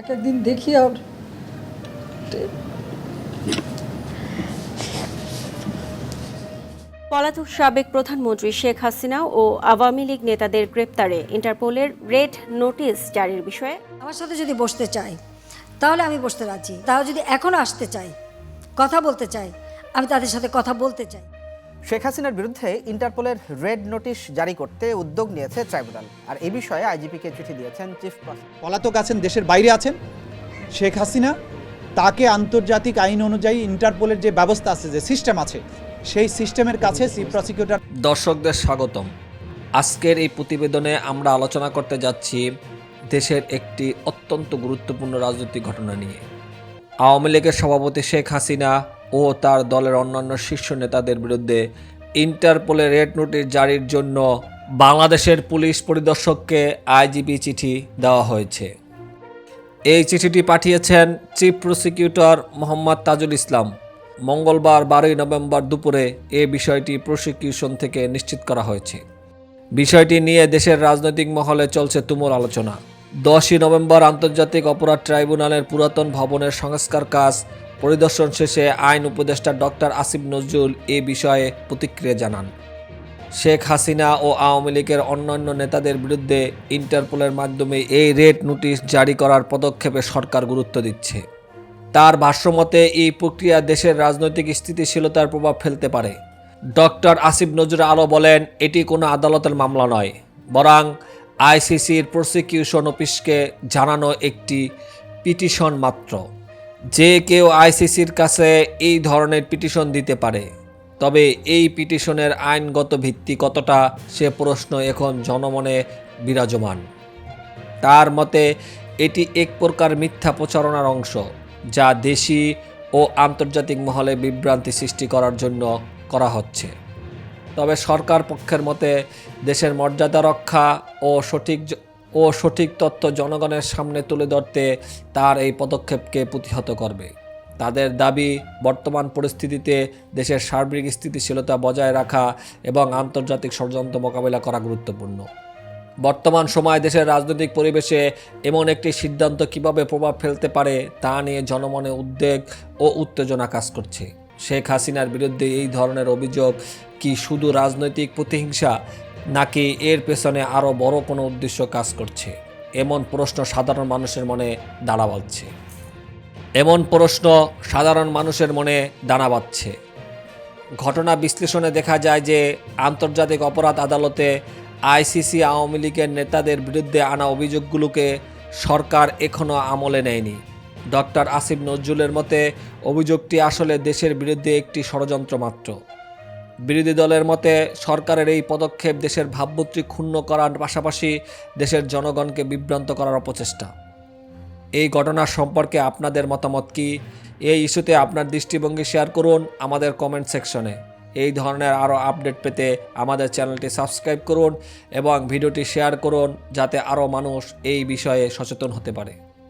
এক একদিন দেখি আর পলাতক সাবেক প্রধানমন্ত্রী শেখ হাসিনা ও আওয়ামী লীগ নেতাদের গ্রেপ্তারে ইন্টারপোলের রেড নোটিশ জারির বিষয়ে। আমার সাথে যদি বসতে চায় তাহলে আমি বসতে রাজি। তাও যদি এখনও আসতে চায় কথা বলতে চায় আমি তাদের সাথে কথা বলতে চাই। শেখ হাসিনার বিরুদ্ধে ইন্টারপোলের রেড নোটিশ জারি করতে উদ্যোগ নিয়েছে ট্রাইব্যুনাল। আর এ বিষয়ে আইজিপিকে চিঠি দিয়েছেন চিফ পলাতক আছেন দেশের বাইরে আছেন শেখ হাসিনা। তাকে আন্তর্জাতিক আইন অনুযায়ী ইন্টারপোলের যে ব্যবস্থা আছে যে সিস্টেম আছে সেই সিস্টেমের কাছে চিফ প্রসিকিউটর দর্শকদের স্বাগতম। আজকের এই প্রতিবেদনে আমরা আলোচনা করতে যাচ্ছি দেশের একটি অত্যন্ত গুরুত্বপূর্ণ রাজনৈতিক ঘটনা নিয়ে। আওয়ামী লীগের সভাপতি শেখ হাসিনা ও তার দলের অন্যান্য শীর্ষ নেতাদের বিরুদ্ধে ইন্টারপোলে রেড নোটিশ জারির জন্য বাংলাদেশের পুলিশ পরিদর্শককে আইজিপি চিঠি দেওয়া হয়েছে। এই চিঠিটি পাঠিয়েছেন চিফ প্রসিকিউটর মোহাম্মদ তাজুল ইসলাম। মঙ্গলবার বারোই নভেম্বর দুপুরে এ বিষয়টি প্রসিকিউশন থেকে নিশ্চিত করা হয়েছে। বিষয়টি নিয়ে দেশের রাজনৈতিক মহলে চলছে তুমুল আলোচনা। দশই নভেম্বর আন্তর্জাতিক অপরাধ ট্রাইব্যুনালের পুরাতন ভবনের সংস্কার কাজ পরিদর্শন শেষে আইন উপদেষ্টা ডক্টর আসিফ নজরুল এ বিষয়ে প্রতিক্রিয়া জানান। শেখ হাসিনা ও আওয়ামী লীগের অন্যান্য নেতাদের বিরুদ্ধে ইন্টারপোলের মাধ্যমে এই রেড নোটিশ জারি করার পদক্ষেপে সরকার গুরুত্ব দিচ্ছে। তার ভাষ্যমতে, এই প্রক্রিয়া দেশের রাজনৈতিক স্থিতিশীলতার প্রভাব ফেলতে পারে। ডক্টর আসিফ নজরুল আলো বলেন, এটি কোনো আদালতের মামলা নয়, বরং আইসিসির প্রসিকিউশন অফিসকে জানানো একটি পিটিশন মাত্র। যে কেউ আইসিসির কাছে এই ধরনের পিটিশন দিতে পারে, তবে এই পিটিশনের আইনগত ভিত্তি কতটা সে প্রশ্ন এখন জনমনে বিরাজমান। তার মতে, এটি এক প্রকার মিথ্যা প্রচারণার অংশ, যা দেশি ও আন্তর্জাতিক মহলে বিভ্রান্তি সৃষ্টি করার জন্য করা হচ্ছে। তবে সরকার পক্ষের মতে, দেশের মর্যাদা রক্ষা ও সঠিক ও সঠিক তথ্য জনগণের সামনে তুলে ধরতে তার এই পদক্ষেপকে প্রতিহত করবে। তাদের দাবি, বর্তমান পরিস্থিতিতে দেশের সার্বিক স্থিতিশীলতা বজায় রাখা এবং আন্তর্জাতিক ষড়যন্ত্র মোকাবিলা করা গুরুত্বপূর্ণ। বর্তমান সময়ে দেশের রাজনৈতিক পরিবেশে এমন একটি সিদ্ধান্ত কীভাবে প্রভাব ফেলতে পারে তা নিয়ে জনমনে উদ্বেগ ও উত্তেজনা কাজ করছে। শেখ হাসিনার বিরুদ্ধে এই ধরনের অভিযোগ কি শুধু রাজনৈতিক প্রতিহিংসা নাকি এর পেছনে আরও বড় কোনো উদ্দেশ্য কাজ করছে? এমন প্রশ্ন সাধারণ মানুষের মনে দাঁড়া বাঁধছে। এমন প্রশ্ন সাধারণ মানুষের মনে দানা বাঁধছে। ঘটনা বিশ্লেষণে দেখা যায় যে আন্তর্জাতিক অপরাধ আদালতে আইসিসি আওয়ামী লীগের নেতাদের বিরুদ্ধে আনা অভিযোগগুলোকে সরকার এখনও আমলে নেয়নি। ডক্টর আসিফ নজরুলের মতে, অভিযোগটি আসলে দেশের বিরুদ্ধে একটি ষড়যন্ত্র মাত্র। বিরোধী দলের মতে সরকারের এই পদক্ষেপ দেশের ভাবমূর্তি ক্ষুণ্ণ করার পাশাপাশি দেশের জনগণকে বিভ্রান্ত করার অপচেষ্টা। এই ঘটনা সম্পর্কে আপনাদের মতামত কি? এই ইস্যুতে আপনার দৃষ্টিভঙ্গি শেয়ার করুন আমাদের কমেন্ট সেকশনে এই ধরনের আরও আপডেট পেতে আমাদের চ্যানেলটি সাবস্ক্রাইব করুন এবং ভিডিওটি শেয়ার করুন যাতে আরও মানুষ এই বিষয়ে সচেতন হতে পারে।